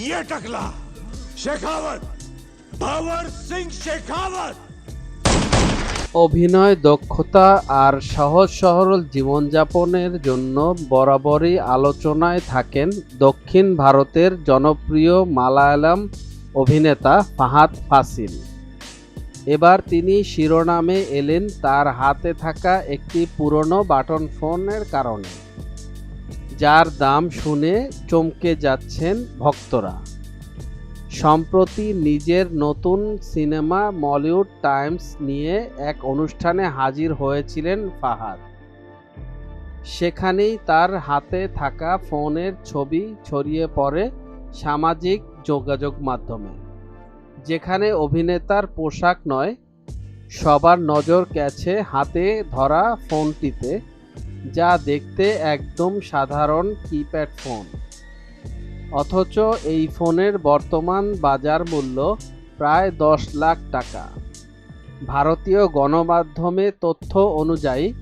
ये टकला शेखावत भवर सिंह शेखावत অভিনয় দক্ষতা আর সহজ সরল জীবনযাপনের জন্য বরাবরই আলোচনায় থাকেন দক্ষিণ ভারতের জনপ্রিয় মালায়ালাম অভিনেতা ফাহাদ ফাসিল এবার তিনি শিরোনামে এলেন তার হাতে থাকা একটি পুরনো বাটন ফোনের কারণে যার দাম শুনে চমকে যাচ্ছেন ভক্তরা। সম্প্রতি নিজের নতুন সিনেমা মলিউড টাইমস নিয়ে এক অনুষ্ঠানে হাজির হয়েছিলেন ফাহাদ। সেখানেই তার হাতে থাকা ফোনের ছবি ছড়িয়ে পড়ে সামাজিক যোগাযোগ মাধ্যমে। যেখানে অভিনেতার পোশাক নয়, সবার নজর গেছে হাতে ধরা ফোনটিতে। যা দেখতে একদম সাধারণ কিপ্যাড ফোন অথচ এই ফোনের বর্তমান বাজার মূল্য প্রায় দশ লাখ টাকা। ভারতীয় গণমাধ্যমে তথ্য অনুযায়ী,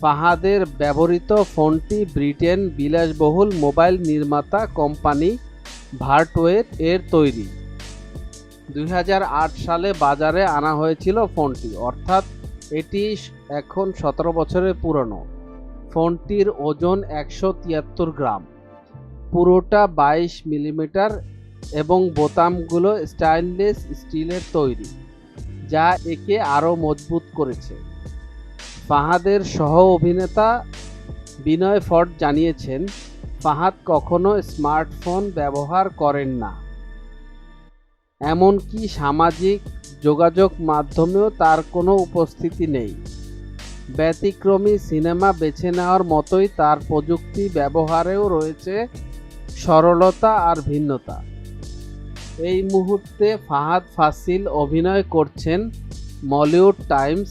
ফাহাদের ব্যবহৃত ফোনটি ব্রিটেন বিলাসবহুল মোবাইল নির্মাতা কোম্পানি ভার্টওয়ের এর তৈরি। দুই হাজার আট সালে বাজারে আনা হয়েছিল ফোনটি, অর্থাৎ এটি এখন সতেরো বছরের পুরনো। ফোনটির ওজন একশো তিয়াত্তর গ্রাম। পুরোটা বাইশ মিলিমিটার এবং বোতামগুলো স্টাইনলেস স্টিলের তৈরি, যা একে আরও মজবুত করেছে। ফাহাদের সহ অভিনেতা বিনয় ফর্ড জানিয়েছেন, ফাহাদ কখনো স্মার্টফোন ব্যবহার করেন না। এমনকি সামাজিক যোগাযোগ মাধ্যমেও তার কোনো উপস্থিতি নেই। ব্যতিক্রমী সিনেমা বেছে নেওয়ার মতোই তার প্রযুক্তি ব্যবহারেও রয়েছে সরলতা আর ভিন্নতা। এই মুহূর্তে ফাহাদ ফাসিল অভিনয় করছেন মলিউড টাইমস,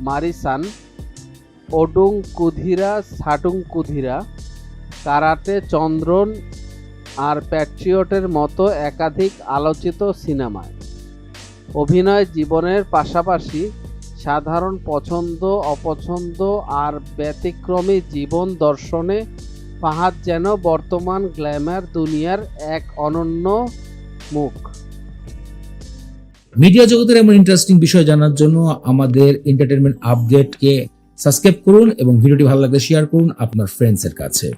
মারিসান, ওডুং কুধিরা, সাটুং কুধিরা, কারাটে চন্দ্রন আর প্যাট্রিয়টের মতো একাধিক আলোচিত সিনেমায়। অভিনয় জীবনের পাশাপাশি সাধারণ পছন্দ, অপছন্দ আর ব্যতিক্রমী জীবন দর্শনে ফাহাদ যেন বর্তমান গ্ল্যামার দুনিয়ার এক অনন্য মুখ। মিডিয়া জগতের এমন ইন্টারেস্টিং বিষয় জানার জন্য আমাদের এন্টারটেনমেন্ট আপডেটকে সাবস্ক্রাইব করুন এবং ভিডিওটি ভালো লাগলে শেয়ার করুন আপনার ফ্রেন্ডসের কাছে।